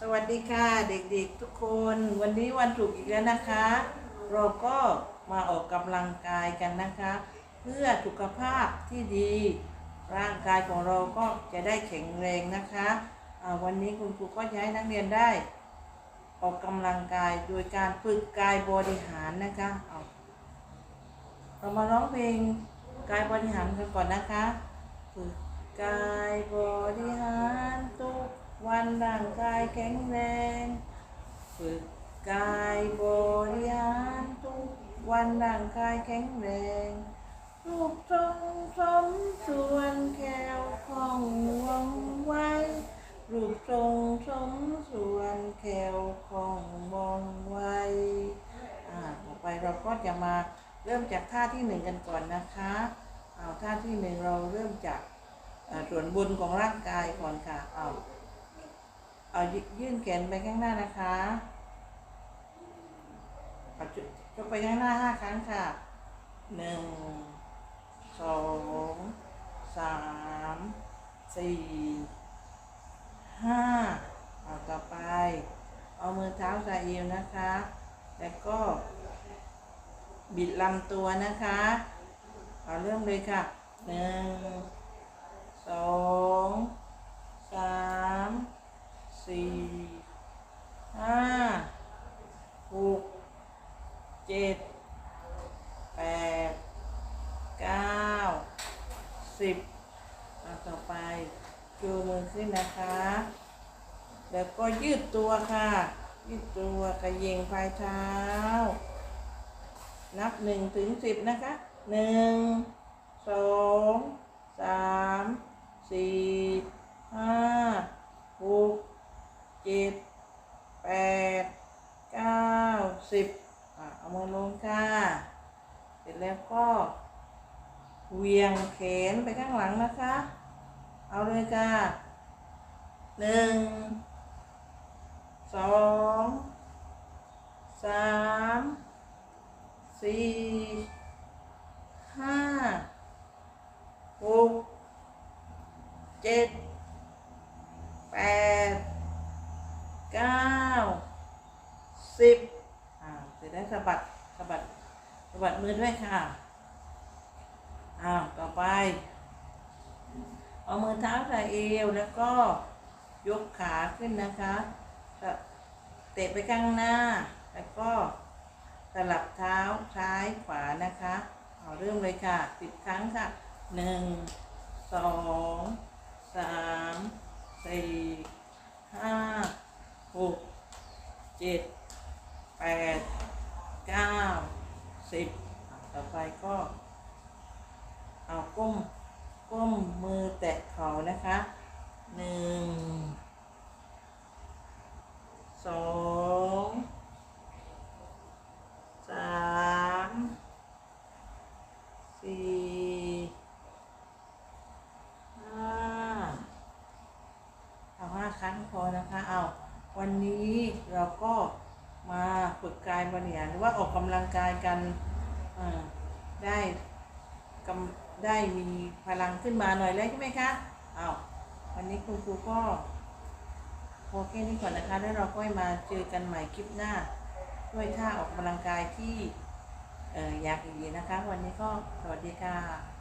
สวัสดีค่ะเด็กๆทุกคน วันนี้วันศุกอีกแล้วนะคะ เราก็มาออกกำลังกายกันนะคะ เพื่อสุขภาพที่ดี ร่างกายของเราก็จะได้แข็งแรงนะคะวันนี้คุณครูก็จะให้นักเรียนได้ ออกกำลังกายโดยการฝึกกายบริหารนะคะเอาเรามาร้องเพลงกายบริหารกันก่อนนะคะฝึกกายบริหาร กวันร่างกายแข็งแรง ฝึกกายบริหารทุกวันร่างกายแข็งแรงรูปทรงสมส่วนแขวคล่องว่องไวรูปทรงสมส่วนแขวคล่องว่องไวอ่าต่อไปเราก็จะมาเริ่มจากท่าที่หนึ่งกันก่อนนะคะ เอาท่าที่หนึ่งเราเริ่มจากส่วนบนของร่างกายก่อนค่ะ เอายื่นแขนไปข้างหน้านะคะเอจุยกไปข้างหน้าห้าครั้งค่ะหนึ่งสองสามสี่ห้าเอาต่อไป เอามือเท้าใส่เอวนะคะ แล้วก็ บิดลำตัวนะคะ เอาเริ่มเลยค่ะหนึ่งสองสามสี่ห้าหกเจ็ด แปดเก้าสิบเอาต่อไปจูมือขึ้นนะคะ แล้วก็ยืดตัวค่ะ ยืดตัวกระเยงปลายเท้า นับหนึ่งถึงสิบนะคะหนึ่งสองสามสี่ห้าหกเจ็ดแปดเก้าสิบอะเอามือลงค่ะ เสร็จแล้วก็เวียงแขนไปข้างหลังนะคะ เอาเลยค่ะหนึ่งสองสามสี่ห้าหกเจ็ดแปดเก้าสิบอ่าเสร็จแล้วสะบัด สะบัดมือด้วยค่ะ อ้าว ต่อไป เอามือเท้าใส่เอวแล้วก็ยกขาขึ้นนะคะสะเตะไปข้างหน้า แล้วก็สลับเท้าซ้ายขวานะคะ เอาเริ่มเลยค่ะสิบครั้งค่ะหนึ่งสองสามสี่ห้าหกเจ็ดแปดเก้า สิบต่อไปก็ เอาก้ม ก้มมือแตะเข่านะคะหนึ่งสองสามสี่ห้าเอาห้าครั้งพอนะคะ เอาวันนี้เราก็ ฝึกกายบริหารหรือว่าออกกำลังกายกันได้กำได้มีพลังขึ้นมาหน่อยแล้วใช่ไหมคะอาววันนี้คุณครูก็พอแค่นี้ก่อนนะคะ แล้วเราก็มาเจอกันใหม่คลิปหน้า ด้วยท่าออกกำลังกายที่อออยากอีกนะคะ วันนี้ก็สวัสดีค่ะ